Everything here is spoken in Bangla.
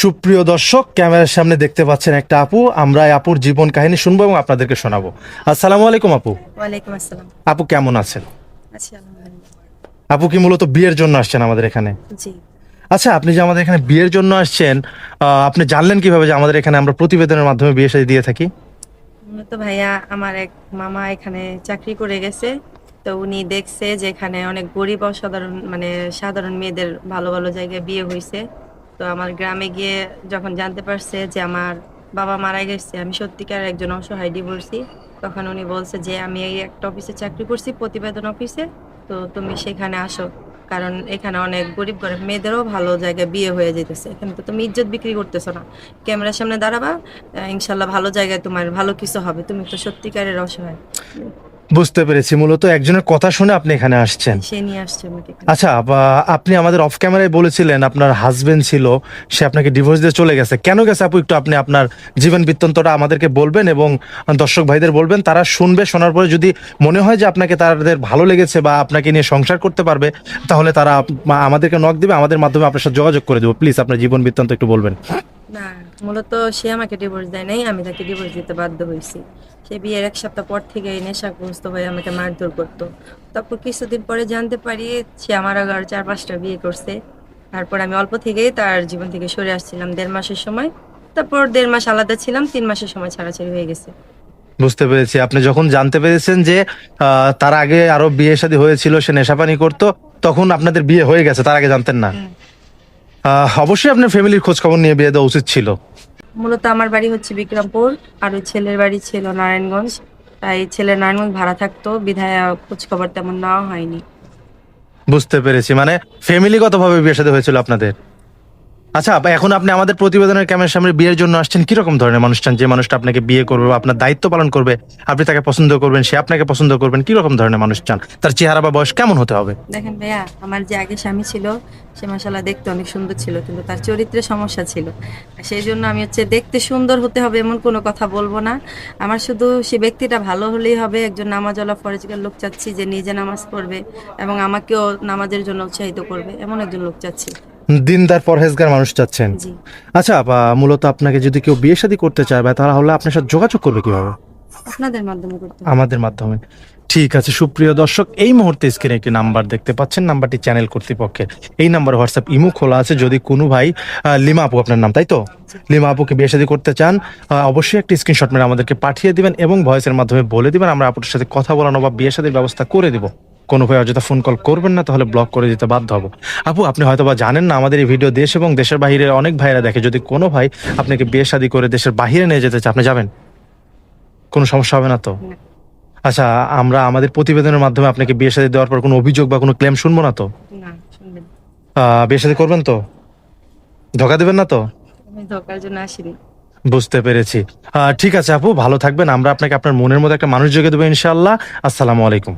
সুপ্রিয় দর্শক ক্যামেরার সামনে দেখতে পাচ্ছেন একটা আপু। আমরা আপুর জীবন কাহিনী শুনব এবং আপনাদেরকে শোনাবো। আসসালামু আলাইকুম আপু। ওয়ালাইকুম আসসালাম। আপু কেমন আছেন? আপু কি মূলত বিয়ের জন্য আসছেন আমাদের এখানে? জি। আচ্ছা আপনি যে আমাদের এখানে বিয়ের জন্য আসছেন আপনি জানলেন কীভাবে যে আমাদের এখানে আমরা প্রতিবেদনের মাধ্যমে বিয়ে সাথে দিয়ে থাকি? তো ভাইয়া আমার এক মামা এখানে চাকরি করে গেছে। তো উনি দেখছে যে এখানে অনেক গরিব অসাধারণ মানে সাধারণ মেয়েদের ভালো ভালো জায়গায় বিয়ে হয়েছে। তো আমার গ্রামে গিয়ে যখন জানতে পারছে যে আমার বাবা মারা গেছে, আমি সত্যিকার একজন অসহায় ডিভোর্সি তখন উনি বলছে যে, আমি এই একটা অফিসে চাকরি করছি, প্রতিবেদন অফিসে তো তুমি সেখানে আসো। কারণ এখানে অনেক গরিব গরিব মেয়েদেরও ভালো জায়গায় বিয়ে হয়ে যেতেছে এখানে তো তুমি ইজ্জত বিক্রি করতেছো না। ক্যামেরার সামনে দাঁড়াবা ইনশাল্লাহ ভালো জায়গায় তোমার ভালো কিছু হবে। তুমি তো সত্যিকারের অসহায়। বুঝতে পেরেছি। মূলত একজনের কথা শুনে আপনি এখানে আসছেন। সে নিয়ে আসছে আমাকে এখানে। আচ্ছা আপ- আপনি আমাদের অফ ক্যামেরায় বলেছিলেন আপনার হাজবেন্ড ছিল সে আপনাকে ডিভোর্স দিয়ে চলে গেছে। কেন গেছে আপু? একটু আপনি আপনার জীবন বৃত্তান্তটা আমাদেরকে বলবেন এবং দর্শক ভাইদের বলবেন। তারা শুনবে শোনার পরে যদি মনে হয় যে আপনাকে তাদের ভালো লেগেছে বা আপনাকে নিয়ে সংসার করতে পারবে তাহলে তারা আপ- আমাদেরকে নক দিবে আমাদের মাধ্যমে আপনার সাথে যোগাযোগ করে দেবো। প্লিজ আপনার জীবন বৃত্তান্ত একটু বলবেন। না মূলত সে আমাকে ডিভোর্স দেয় নাই আমি তাকে ডিভোর্স দিতে বাধ্য হয়েছি। সে বিয়ের এক সপ্তাহ পর থেকে নেশাগ্রস্ত হয়ে আমাকে মারধর করতো। তারপর কিছুদিন পরে জানতে পারি সে আমার আগে চার পাঁচটা বিয়ে করছে। তারপর আমি অল্প থেকেই তার জীবন থেকে সরে আসছিলাম দেড় মাসের সময়। তারপর দেড় মাস আলাদা ছিলাম তিন মাসের সময় ছাড়াছাড়ি হয়ে গেছে। বুঝতে পেরেছি। আপনি যখন জানতে পেরেছেন যে তার আগে আরও বিয়ে শাদী হয়েছিল সে নেশাপানি করতো তখন আপনাদের বিয়ে হয়ে গেছে তার আগে জানতেন না। অবশ্যই আপনার ফ্যামিলির খোঁজ খবর নিয়ে বিয়ে দেওয়া উচিত ছিল। মূলত আমার বাড়ি হচ্ছে বিক্রমপুর আর ওই ছেলের বাড়ি ছিল নারায়ণগঞ্জ। তাই ছেলে নারায়ণগঞ্জ ভাড়া থাকতো বিধায় খোঁজ খবর তেমন নেওয়া হয়নি। বুঝতে পেরেছি। মানে ফ্যামিলিগতভাবে বিয়ে সাথে হয়েছিল আপনাদের? আচ্ছা এখন আপনি আমাদের প্রতিবেদনের ক্যামেরার সামনে বিয়ের জন্য আসছেন, কীরকম ধরনের মানুষ চান যে মানুষটা আপনাকে বিয়ে করবে বা আপনার দায়িত্ব পালন করবে, আপনি তাকে পছন্দ করবেন, সে আপনাকে পছন্দ করবেন, কীরকম ধরনের মানুষ চান তার চেহারা বা বয়স কেমন হতে হবে? দেখেন ভাইয়া, আমার যে আগে স্বামী ছিল, সে মাসাল্লাহ দেখতে অনেক সুন্দর ছিল, কিন্তু তার চরিত্রে সমস্যা ছিল। সেই জন্য আমি হচ্ছে দেখতে সুন্দর হতে হবে এমন কোনো কথা বলব না। আমার শুধু সে ব্যক্তিটা ভালো হলেই হবে, একজন নামাজওয়ালা ফরেজগার লোক চাচ্ছি যে নিজে নামাজ পড়বে এবং আমাকেও নামাজের জন্য উৎসাহিত করবে, এমন একজন লোক চাচ্ছি। দিনদার পরহেজগার মানুষ চাচ্ছেন। জি। আচ্ছা বা মূলত আপনাকে যদি কেউ বিয়ে শাদী করতে চায় বা তাহলে আপনার সাথে যোগাযোগ করবে কীভাবে? আপনাদের মাধ্যমে করতে হবে। আমাদের মাধ্যমে। ঠিক আছে সুপ্রিয় দর্শক এই মুহূর্তে স্ক্রিনে একটি নাম্বার দেখতে পাচ্ছেন নাম্বারটি চ্যানেল কর্তৃপক্ষের। এই নাম্বার হোয়াটসঅ্যাপ ইমো খোলা আছে যদি কোনো ভাই আহ, লিমা আপু আপনার নাম তাই তো? লিমা আপুকে বিয়ে শাদী করতে চান আহ, অবশ্যই একটি স্ক্রিনশট মেরে আমাদেরকে পাঠিয়ে দিবেন এবং ভয়েসের মাধ্যমে বলে দিবেন আমরা আপুর সাথে কথা বলানো বা বিয়ে শাদীর ব্যবস্থা করে দিব। কোনো ভাই অযথা ফোন কল করবেন না তাহলে ব্লক করে দিতে বাধ্য হব। আপু আপনি হয়তো বা জানেন না আমাদের এই ভিডিও দেশ এবং দেশের বাইরে অনেক ভাইরা দেখে যদি কোনো ভাই আপনাকে বিয়ে শাদী করে দেশের বাইরে নিয়ে যেতে চায় আপনি যাবেন? কোনো সমস্যা হবে না তো? আচ্ছা আমরা আমাদের প্রতিবেদনের মাধ্যমে আপনাকে বিয়ে শাদী দেওয়ার পর কোনো অভিযোগ বা কোনো ক্লেম শুনব না তো? বিয়ে শাদি করবেন তো? ধোকা দেবেন না তো? আমি ধোকার জন্য আসিনি। বুঝতে পেরেছি। ঠিক আছে আপু ভালো থাকবেন। আমরা আপনাকে আপনার মনের মধ্যে একটা মানুষ জেগে দেবো ইনশাআল্লাহ। আসসালামু আলাইকুম।